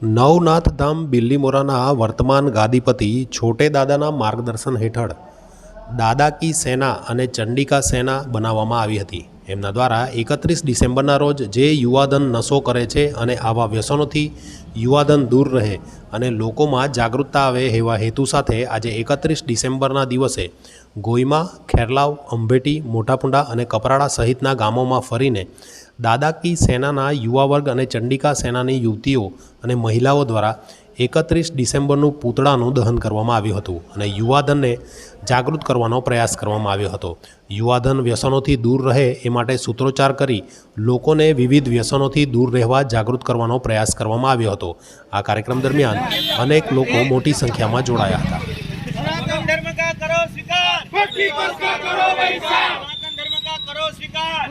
નવનાથ ધામ બિલ્લીમોરાના વર્તમાન ગાદીપતિ છોટે દાદાના માર્ગદર્શન હેઠળ દાદા કી સેના અને ચંડિકા સેના બનાવવામાં આવી હતી. એમના દ્વારા એકત્રીસ ડિસેમ્બરના રોજ જે યુવાધન નશો કરે છે અને આવા વ્યસનોથી યુવાધન દૂર રહે અને લોકોમાં જાગૃતતા આવે એવા હેતુ સાથે આજે એકત્રીસ ડિસેમ્બરના દિવસે ગોઈમા, ખેરલાવ, અંભેટી, મોટાપુંડા અને કપરાડા સહિતના ગામોમાં ફરીને દાદાકી સેનાના યુવા વર્ગ અને ચંડિકા સેનાની યુવતીઓ અને મહિલાઓ દ્વારા એકત્રીસ ડિસેમ્બરનું પૂતળાનું દહન કરવામાં આવ્યું હતું અને યુવાધનને જાગૃત કરવાનો પ્રયાસ કરવામાં આવ્યો હતો. યુવાધન વ્યસનોથી દૂર રહે એ માટે સૂત્રોચ્ચાર કરી લોકોને વિવિધ વ્યસનોથી દૂર રહેવા જાગૃત કરવાનો પ્રયાસ કરવામાં આવ્યો હતો. આ કાર્યક્રમ દરમિયાન અનેક લોકો મોટી સંખ્યામાં જોડાયા હતા. કરો સ્વીકાર!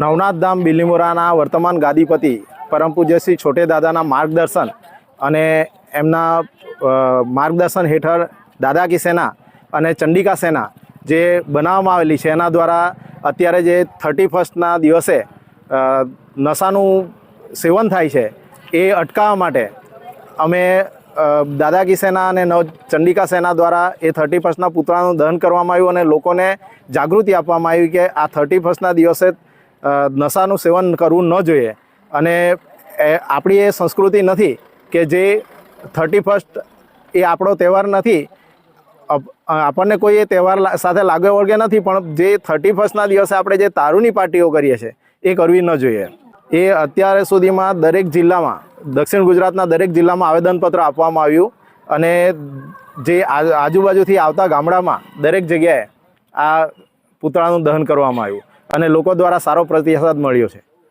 નવનાથ ધામ બિલીમોરાના વર્તમાન ગાદીપતિ પરમ પૂજ્ય શ્રી છોટે દાદાના માર્ગદર્શન અને એમના માર્ગદર્શન હેઠળ દાદા કી સેના અને ચંડિકા સેના જે બનાવવામાં આવેલી છે, એના દ્વારા અત્યારે જે થર્ટી ફર્સ્ટના દિવસે નશાનું સેવન થાય છે, એ અટકાવવા માટે અમે અ, દાદા કી સેના અને નવ ચંડિકા સેના દ્વારા એ થર્ટી ફર્સ્ટના પુતળાનું દહન કરવામાં આવ્યું અને લોકોને જાગૃતિ આપવામાં આવી કે આ થર્ટી ફર્સ્ટના દિવસે નશાનું સેવન કરવું ન જોઈએ. અને આપણી એ સંસ્કૃતિ નથી કે જે થર્ટી ફર્સ્ટ એ આપણો તહેવાર નથી. આપણને કોઈ એ તહેવાર સાથે લાગે વળગે નથી પણ જે થર્ટી ફર્સ્ટના દિવસે આપણે જે તારુની પાર્ટીઓ કરીએ છીએ એ કરવી ન જોઈએ. એ અત્યારે સુધીમાં દરેક જિલ્લામાં દક્ષિણ ગુજરાતના દરેક જિલ્લામાં આવેદનપત્ર આપવામાં આવ્યું અને જે આજુબાજુથી આવતા ગામડામાં દરેક જગ્યાએ આ પૂતળાનું દહન કરવામાં આવ્યું અને લોકો દ્વારા સારો પ્રતિસાદ મળ્યો છે.